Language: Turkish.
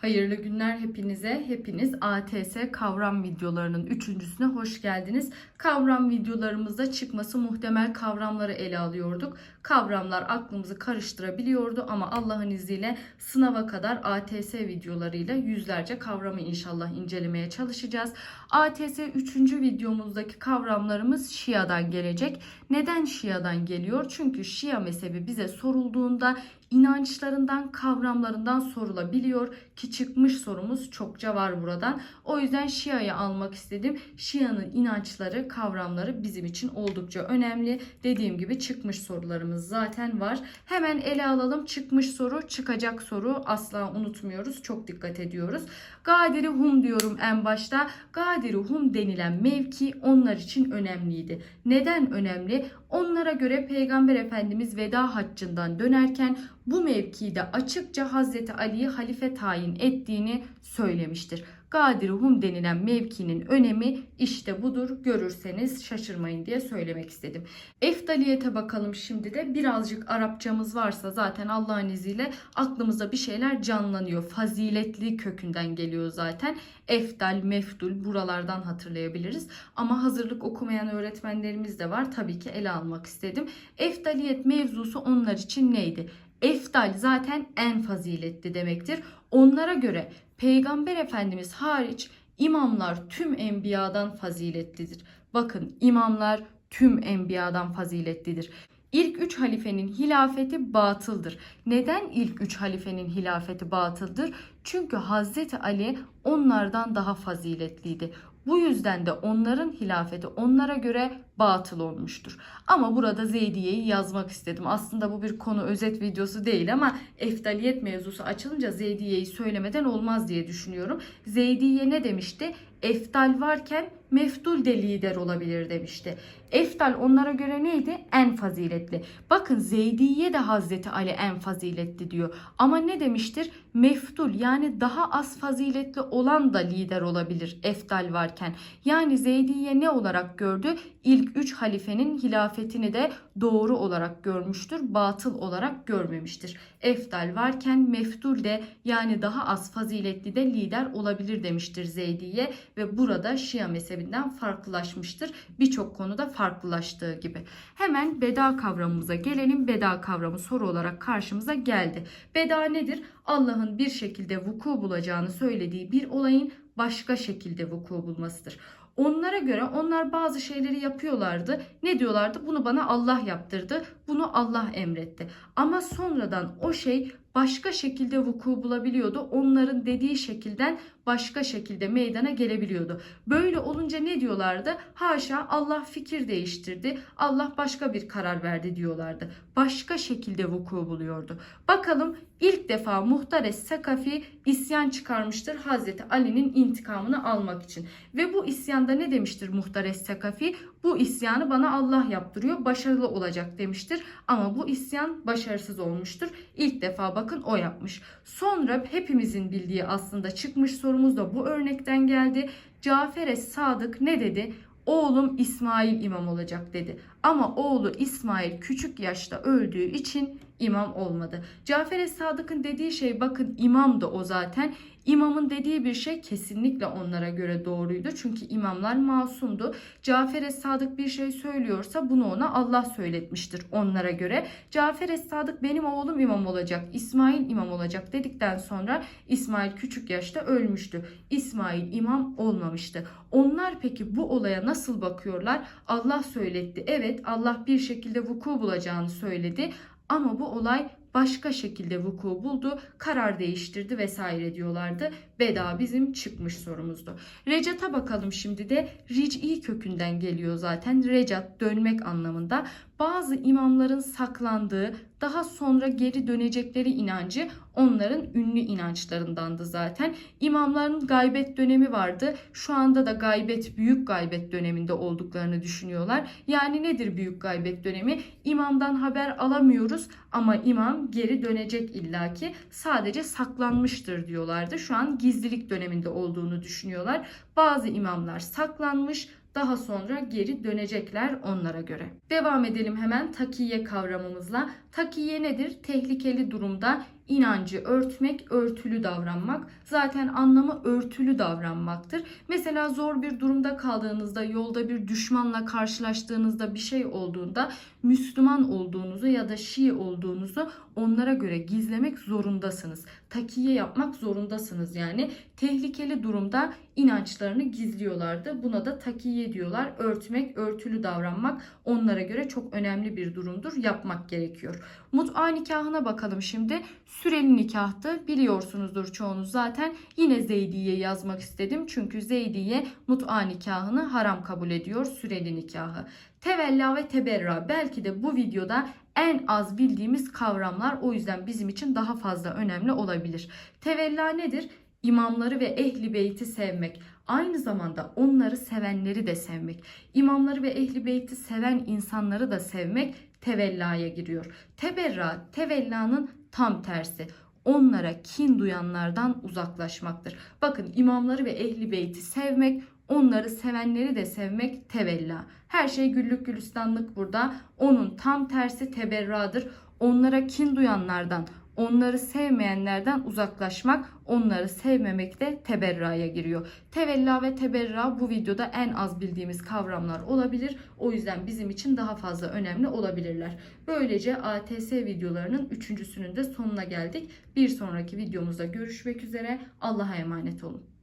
Hayırlı günler hepinize. Hepiniz ATS kavram videolarının üçüncüsüne hoş geldiniz. Kavram videolarımızda çıkması muhtemel kavramları ele alıyorduk. Kavramlar aklımızı karıştırabiliyordu ama Allah'ın izniyle sınava kadar ATS videolarıyla yüzlerce kavramı inşallah incelemeye çalışacağız. ATS 3. videomuzdaki kavramlarımız Şia'dan gelecek. Neden Şia'dan geliyor? Çünkü Şia mezhebi bize sorulduğunda inançlarından, kavramlarından sorulabiliyor ki çıkmış sorumuz çokça var buradan. O yüzden Şia'yı almak istedim. Şia'nın inançları, kavramları bizim için oldukça önemli. Dediğim gibi çıkmış sorularımız zaten var. Hemen ele alalım. Çıkmış soru, çıkacak soru asla unutmuyoruz. Çok dikkat ediyoruz. Gadiri Hum diyorum en başta. Gadiri Hum denilen mevki onlar için önemliydi. Neden önemli? Onlara göre Peygamber Efendimiz veda haccından dönerken bu mevkide açıkça Hazreti Ali'yi halife tayin ettiğini söylemiştir. Gadir Hum denilen mevkinin önemi işte budur. Görürseniz şaşırmayın diye söylemek istedim. Eftaliyete bakalım şimdi de. Birazcık Arapçamız varsa zaten Allah'ın izniyle aklımızda bir şeyler canlanıyor. Faziletli kökünden geliyor zaten. Eftal, mefdul buralardan hatırlayabiliriz. Ama hazırlık okumayan öğretmenlerimiz de var. Tabii ki ele almak istedim. Eftaliyet mevzusu onlar için neydi? Eftal zaten en faziletli demektir. Onlara göre Peygamber Efendimiz hariç imamlar tüm enbiyadan faziletlidir. Bakın imamlar tüm enbiyadan faziletlidir. İlk üç halifenin hilafeti batıldır. Neden ilk üç halifenin hilafeti batıldır? Çünkü Hazreti Ali onlardan daha faziletliydi. Bu yüzden de onların hilafeti onlara göre batıl olmuştur. Ama burada Zeydiye'yi yazmak istedim. Aslında bu bir konu özet videosu değil ama eftaliyet mevzusu açılınca Zeydiye'yi söylemeden olmaz diye düşünüyorum. Zeydiye ne demişti? Eftal varken meftul de lider olabilir demişti. Eftal onlara göre neydi? En faziletli. Bakın Zeydiye de Hazreti Ali en faziletli diyor. Ama ne demiştir? Meftul yani daha az faziletli olan da lider olabilir eftal varken. Yani Zeydiye ne olarak gördü? İlk üç halifenin hilafetini de doğru olarak görmüştür. Batıl olarak görmemiştir. Eftal varken meftul de yani daha az faziletli de lider olabilir demiştir Zeydiye ve burada Şia mezhebinden farklılaşmıştır. Birçok konuda farklılaştığı gibi. Hemen beda kavramımıza gelelim. Beda kavramı soru olarak karşımıza geldi. Beda nedir? Allah'ın bir şekilde vuku bulacağını söylediği bir olayın başka şekilde vuku bulmasıdır. Onlara göre onlar bazı şeyleri yapıyorlardı. Ne diyorlardı? Bunu bana Allah yaptırdı. Bunu Allah emretti. Ama sonradan o şey başka şekilde vuku bulabiliyordu. Onların dediği şekilden başka şekilde meydana gelebiliyordu. Böyle olunca ne diyorlardı? Haşa Allah fikir değiştirdi. Allah başka bir karar verdi diyorlardı. Başka şekilde vuku buluyordu. Bakalım ilk defa Muhtares Sakafi isyan çıkarmıştır Hazreti Ali'nin intikamını almak için. Ve bu isyanda ne demiştir Muhtares Sakafi? Bu isyanı bana Allah yaptırıyor. Başarılı olacak demiştir. Ama bu isyan başarısız olmuştur. İlk defa bakın o yapmış. Sonra hepimizin bildiği aslında çıkmış sorumuz da bu örnekten geldi. Cafer Sadık ne dedi? Oğlum İsmail imam olacak dedi. Ama oğlu İsmail küçük yaşta öldüğü için imam olmadı. Cafer Sadık'ın dediği şey bakın imam da o zaten. İmamın dediği bir şey kesinlikle onlara göre doğruydu. Çünkü imamlar masumdu. Cafer Sadık bir şey söylüyorsa bunu ona Allah söyletmiştir onlara göre. Cafer Sadık benim oğlum imam olacak, İsmail imam olacak dedikten sonra İsmail küçük yaşta ölmüştü. İsmail imam olmamıştı. Onlar peki bu olaya nasıl bakıyorlar? Allah söyletti. Evet Allah bir şekilde vuku bulacağını söyledi. Ama bu olay başka şekilde vuku buldu, karar değiştirdi vesaire diyorlardı. Beda bizim çıkmış sorumuzdu. Recat'a bakalım şimdi de ric'i kökünden geliyor zaten. Recat dönmek anlamında. Bazı imamların saklandığı, daha sonra geri dönecekleri inancı onların ünlü inançlarındandı zaten. İmamların gaybet dönemi vardı. Şu anda da gaybet büyük gaybet döneminde olduklarını düşünüyorlar. Yani nedir büyük gaybet dönemi? İmamdan haber alamıyoruz ama imam geri dönecek illaki. Sadece saklanmıştır diyorlardı. Şu an gizlilik döneminde olduğunu düşünüyorlar. Bazı imamlar saklanmış, daha sonra geri dönecekler onlara göre. Devam edelim hemen takiye kavramımızla. Takiye nedir? Tehlikeli durumda inancı örtmek, örtülü davranmak. Zaten anlamı örtülü davranmaktır. Mesela zor bir durumda kaldığınızda, yolda bir düşmanla karşılaştığınızda bir şey olduğunda Müslüman olduğunuzu ya da Şii olduğunuzu onlara göre gizlemek zorundasınız. Takiye yapmak zorundasınız yani. Tehlikeli durumda inançlarını gizliyorlardı. Buna da takiye diyorlar. Örtmek, örtülü davranmak onlara göre çok önemli bir durumdur. Yapmak gerekiyor. Mut'a nikahına bakalım şimdi. Süreli nikahtı. Biliyorsunuzdur çoğunuz zaten. Yine Zeydiye yazmak istedim. Çünkü Zeydiye Mut'a nikahını haram kabul ediyor. Süreli nikahı. Tevella ve teberra belki de bu videoda en az bildiğimiz kavramlar o yüzden bizim için daha fazla önemli olabilir. Tevella nedir? İmamları ve ehli beyti sevmek. Aynı zamanda onları sevenleri de sevmek. İmamları ve ehli beyti seven insanları da sevmek tevellaya giriyor. Teberra, tevellanın tam tersi. Onlara kin duyanlardan uzaklaşmaktır. Bakın imamları ve ehli beyti sevmek, onları sevenleri de sevmek tevella. Her şey güllük gülistanlık burada. Onun tam tersi teberradır. Onlara kin duyanlardan, onları sevmeyenlerden uzaklaşmak, onları sevmemek de teberraya giriyor. Tevella ve teberra bu videoda en az bildiğimiz kavramlar olabilir. O yüzden bizim için daha fazla önemli olabilirler. Böylece ATS videolarının üçüncüsünün de sonuna geldik. Bir sonraki videomuzda görüşmek üzere. Allah'a emanet olun.